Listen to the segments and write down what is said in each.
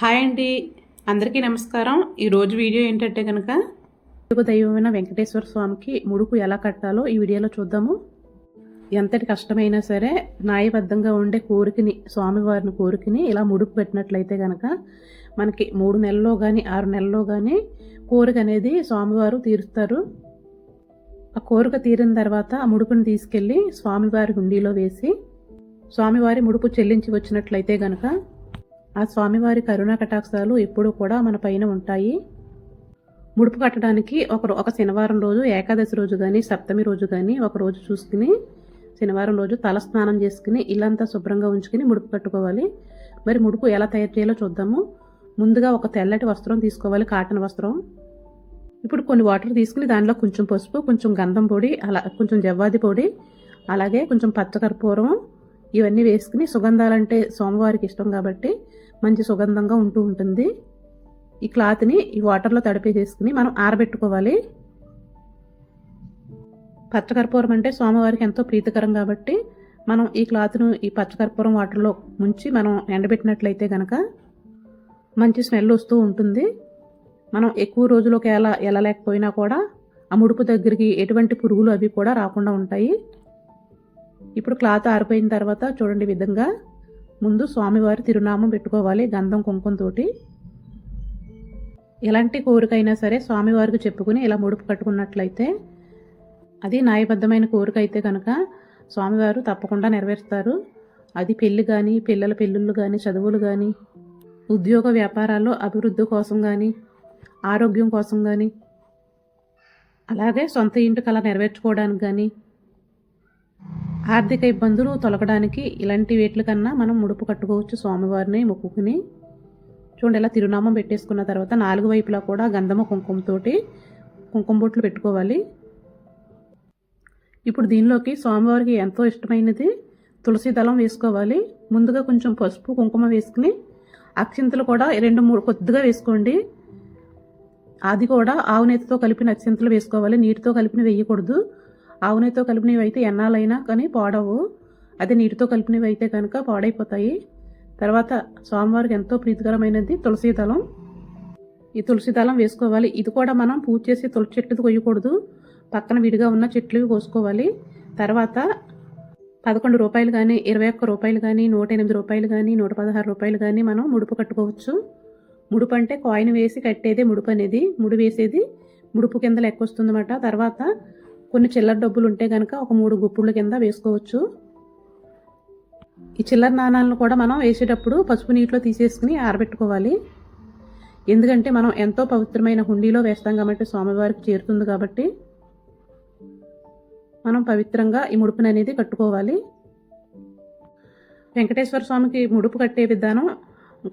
Hi అండి. అందరికీ నమస్కారం. ఈరోజు వీడియో ఏంటంటే కనుక తెలుగు దైవమైన వెంకటేశ్వర స్వామికి ముడుపు ఎలా కట్టాలో ఈ వీడియోలో చూద్దాము. ఎంతటి కష్టమైనా సరే న్యాయబద్ధంగా ఉండే కోరికని స్వామివారిని కోరికని ఇలా ముడుపు పెట్టినట్లయితే కనుక మనకి మూడు నెలల్లో కానీ ఆరు నెలల్లో కానీ కోరిక అనేది స్వామివారు తీరుస్తారు. ఆ కోరిక తీరిన తర్వాత ఆ ముడుపుని తీసుకెళ్ళి స్వామివారి హుండీలో వేసి స్వామివారి ముడుపు చెల్లించి వచ్చినట్లయితే గనక ఆ స్వామివారి కరుణా కటాక్షాలు ఎప్పుడూ కూడా మన పైన ఉంటాయి. ముడుపు కట్టడానికి ఒక ఒక శనివారం రోజు ఏకాదశి రోజు కానీ సప్తమి రోజు కానీ ఒక రోజు చూసుకుని శనివారం రోజు తల స్నానం చేసుకుని ఇల్లంతా శుభ్రంగా ఉంచుకుని ముడుపు కట్టుకోవాలి. మరి ముడుపు ఎలా తయారు చేయాలో చూద్దాము. ముందుగా ఒక తెల్లటి వస్త్రం తీసుకోవాలి కాటన్ వస్త్రం. ఇప్పుడు కొన్ని వాటర్ తీసుకుని దానిలో కొంచెం పసుపు కొంచెం గంధం పొడి అలా కొంచెం జవ్వాది పొడి అలాగే కొంచెం పచ్చకర్పూరం ఇవన్నీ వేసుకుని సుగంధాలంటే సోమవారికి ఇష్టం కాబట్టి మంచి సుగంధంగా ఉంటూ ఉంటుంది. ఈ క్లాత్ని ఈ వాటర్లో తడిపేసేసుకుని మనం ఆరబెట్టుకోవాలి. పచ్చకర్పూరం అంటే సోమవారికి ఎంతో ప్రీతికరం కాబట్టి మనం ఈ క్లాత్ను ఈ పచ్చకర్పూరం వాటర్లో ముంచి మనం ఎండబెట్టినట్లయితే కనుక మంచి స్మెల్ వస్తూ ఉంటుంది. మనం ఎక్కువ రోజులకి ఎలా వెళ్ళలేకపోయినా కూడా ఆ ముడుపు దగ్గరికి ఎటువంటి పురుగులు అవి కూడా రాకుండా ఉంటాయి. ఇప్పుడు క్లాత్ ఆరిపోయిన తర్వాత చూడండి విధంగా. ముందు స్వామివారి తిరునామం పెట్టుకోవాలి గంధం కుంకుమతోటి ఎలాంటి కోరికైనా సరే స్వామివారికి చెప్పుకుని ఇలా ముడుపు కట్టుకున్నట్లయితే అది న్యాయబద్ధమైన కోరిక అయితే కనుక స్వామివారు తప్పకుండా నెరవేరుస్తారు. అది పెళ్ళి కానీ పిల్లల పెళ్ళిళ్ళు కానీ చదువులు కానీ ఉద్యోగ వ్యాపారాల్లో అభివృద్ధి కోసం కానీ ఆరోగ్యం కోసం కానీ అలాగే సొంత ఇంటి కళ నెరవేర్చుకోవడానికి కానీ ఆర్థిక ఇబ్బందులు తొలగడానికి ఇలాంటి వేట్ల కన్నా మనం ముడుపు కట్టుకోవచ్చు స్వామివారిని మొక్కుకుని చూడండి ఇలా తిరునామం పెట్టేసుకున్న తర్వాత నాలుగు వైపులా కూడా గంధమ కుంకుమతోటి కుంకుమ బొట్లు పెట్టుకోవాలి. ఇప్పుడు దీనిలోకి స్వామివారికి ఎంతో ఇష్టమైనది తులసి దళం వేసుకోవాలి. ముందుగా కొంచెం పసుపు కుంకుమ వేసుకుని అక్షింతలు కూడా రెండు మూడు కొద్దిగా వేసుకోండి. అది కూడా ఆవు నెయ్యితో కలిపిన అక్షింతలు వేసుకోవాలి. నీటితో కలిపిన వేయకూడదు. ఆవు నెయ్యితో కలిపినవి అయితే ఎన్నాలైనా కానీ పాడవు. అదే నీటితో కలిపినవి అయితే కనుక పాడైపోతాయి. తర్వాత స్వామివారికి ఎంతో ప్రీతికరమైనది తులసి దళం. ఈ తులసి దళం వేసుకోవాలి. ఇది కూడా మనం పూజ చేసి తులసి చెట్టుది కొయ్యకూడదు. పక్కన విడిగా ఉన్న చెట్లు కోసుకోవాలి. తర్వాత పదకొండు రూపాయలు కానీ ఇరవై ఒక్క రూపాయలు కానీ నూట ఎనిమిది రూపాయలు కానీ నూట పదహారు రూపాయలు కానీ మనం ముడుపు కట్టుకోవచ్చు. ముడుపు అంటే కాయిన్ వేసి కట్టేదే ముడుపు అనేది ముడి వేసేది ముడుపు కింద లెక్క వస్తుందన్నమాట. తర్వాత కొన్ని చిల్లర డబ్బులు ఉంటే కనుక ఒక మూడు గుప్పుల కింద వేసుకోవచ్చు. ఈ చిల్లర నాణాలను కూడా మనం వేసేటప్పుడు పసుపు నీటిలో తీసేసుకుని ఆరబెట్టుకోవాలి. ఎందుకంటే మనం ఎంతో పవిత్రమైన హుండీలో వేస్తాం కాబట్టి స్వామివారికి చేరుతుంది కాబట్టి మనం పవిత్రంగా ఈ ముడుపుని అనేది కట్టుకోవాలి. వెంకటేశ్వర స్వామికి ముడుపు కట్టే విధానం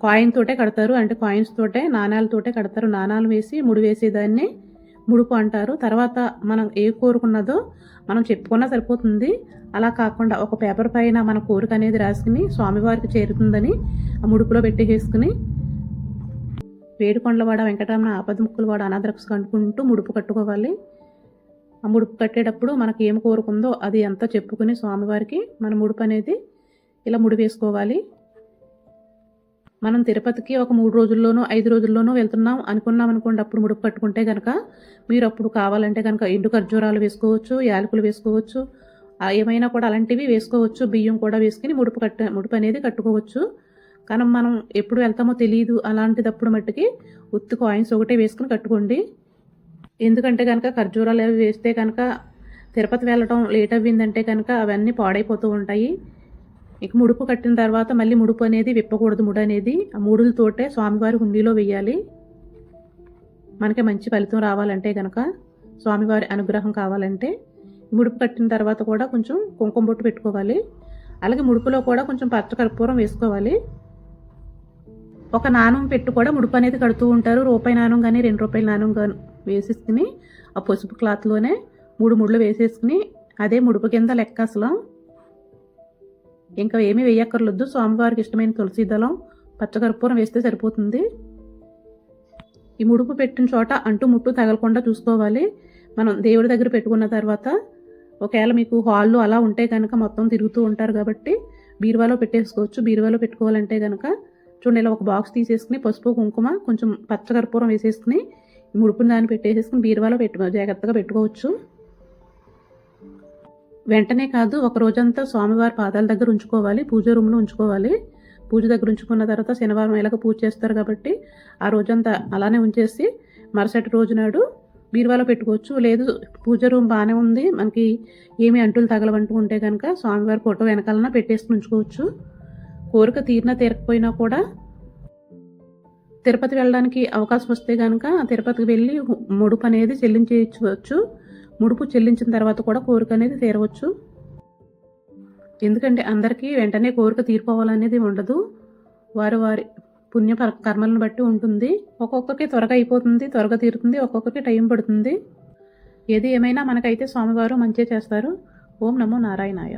కాయిన్ తోటే కడతారు. అంటే కాయిన్స్ తోటే నాణాలతోటే కడతారు. నాణాలు వేసి ముడి వేసేదాన్ని ముడుపు అంటారు. తర్వాత మనం ఏ కోరుకున్నదో మనం చెప్పుకున్నా సరిపోతుంది. అలా కాకుండా ఒక పేపర్ పైన మన కోరిక అనేది రాసుకుని స్వామివారికి చేరుతుందని ఆ ముడుపులో పెట్టేసుకుని వేడుకొండలవాడ వెంకటరమణ ఆపదముక్కులవాడ అనాథరక్స్ కంటుకుంటూ ముడుపు కట్టుకోవాలి. ఆ ముడుపు కట్టేటప్పుడు మనకి ఏం కోరుకుందో అది అంతా చెప్పుకుని స్వామివారికి మన ముడుపు అనేది ఇలా ముడి వేసుకోవాలి మనం తిరుపతికి ఒక మూడు రోజుల్లోనూ ఐదు రోజుల్లోనూ వెళ్తున్నాం అనుకున్నాం అనుకోండి అప్పుడు ముడుపు కట్టుకుంటే కనుక మీరు అప్పుడు కావాలంటే కనుక ఎండు ఖర్జూరాలు వేసుకోవచ్చు యాలకులు వేసుకోవచ్చు ఏమైనా కూడా అలాంటివి వేసుకోవచ్చు బియ్యం కూడా వేసుకుని ముడుపు కట్ట ముడుపు అనేది కట్టుకోవచ్చు. కానీ మనం ఎప్పుడు వెళ్తామో తెలియదు అలాంటిదప్పుడు మట్టుకి ఉత్తి కాయిన్స్ ఒకటే వేసుకుని కట్టుకోండి. ఎందుకంటే కనుక ఖర్జూరాలు అవి వేస్తే కనుక తిరుపతి వెళ్ళడం లేట్ అవ్విందంటే కనుక అవన్నీ పాడైపోతూ ఉంటాయి. ఇక ముడుపు కట్టిన తర్వాత మళ్ళీ ముడుపు అనేది విప్పకూడదు. ముడు అనేది ఆ మూడులతోటే స్వామివారి హుండీలో వేయాలి మనకి మంచి ఫలితం రావాలంటే కనుక స్వామివారి అనుగ్రహం కావాలంటే ముడుపు కట్టిన తర్వాత కూడా కొంచెం కుంకుమ బొట్టు పెట్టుకోవాలి. అలాగే ముడుపులో కూడా కొంచెం పచ్చకర్పూరం వేసుకోవాలి. ఒక నాణం పెట్టు కూడా ముడుపు అనేది కడుతూ ఉంటారు. రూపాయి నాణం కానీ రెండు రూపాయల నాణం కానీ వేసేసుకుని ఆ పసుపు క్లాత్లోనే మూడు ముళ్ళు వేసేసుకుని అదే ముడుపు కింద లెక్క అసలు. ఇంకా ఏమీ వేయక్కర్లేదు స్వామివారికి ఇష్టమైన తులసి దళం పచ్చకర్పూరం వేస్తే సరిపోతుంది. ఈ ముడుపు పెట్టిన చోట అంటు ముట్టు తగలకుండా చూసుకోవాలి. మనం దేవుడి దగ్గర పెట్టుకున్న తర్వాత ఒకవేళ మీకు హాల్లో అలా ఉంటే కనుక మొత్తం తిరుగుతూ ఉంటారు కాబట్టి బీరువాలో పెట్టేసుకోవచ్చు. బీరువాలో పెట్టుకోవాలంటే కనుక చూడండి ఇలా ఒక బాక్స్ తీసేసుకుని పసుపు కుంకుమ కొంచెం పచ్చకర్పూరం వేసేసుకుని ఈ ముడుపుని దాన్ని పెట్టేసేసుకుని బీరువాలో పెట్టు జాగ్రత్తగా పెట్టుకోవచ్చు. వెంటనే కాదు ఒక రోజంతా స్వామివారి పాదాల దగ్గర ఉంచుకోవాలి పూజ రూమ్లో ఉంచుకోవాలి. పూజ దగ్గర ఉంచుకున్న తర్వాత శనివారం ఎలాగ పూజ చేస్తారు కాబట్టి ఆ రోజంతా అలానే ఉంచేసి మరుసటి రోజు నాడు బీరువాలో పెట్టుకోవచ్చు. లేదు పూజ రూమ్ బాగానే ఉంది మనకి ఏమి అంటులు తగలవంటూ ఉంటే కనుక స్వామివారి ఫోటో వెనకాలన పెట్టేసి ఉంచుకోవచ్చు. కోరిక తీరినా తీరకపోయినా కూడా తిరుపతి వెళ్ళడానికి అవకాశం వస్తే కనుక తిరుపతికి వెళ్ళి ముడుపు అనేది చెల్లించవచ్చు ముడుపు చెల్లించిన తర్వాత కూడా కోరిక అనేది తీరవచ్చు. ఎందుకంటే అందరికీ వెంటనే కోరిక తీరిపోవాలనేది ఉండదు. వారి వారి పుణ్య కర్మలను బట్టి ఉంటుంది. ఒక్కొక్కరికి త్వరగా అయిపోతుంది త్వరగా తీరుతుంది ఒక్కొక్కరికి టైం పడుతుంది. ఏది ఏమైనా మనకైతే స్వామివారు మంచిగా చేస్తారు. ఓం నమో నారాయణాయ.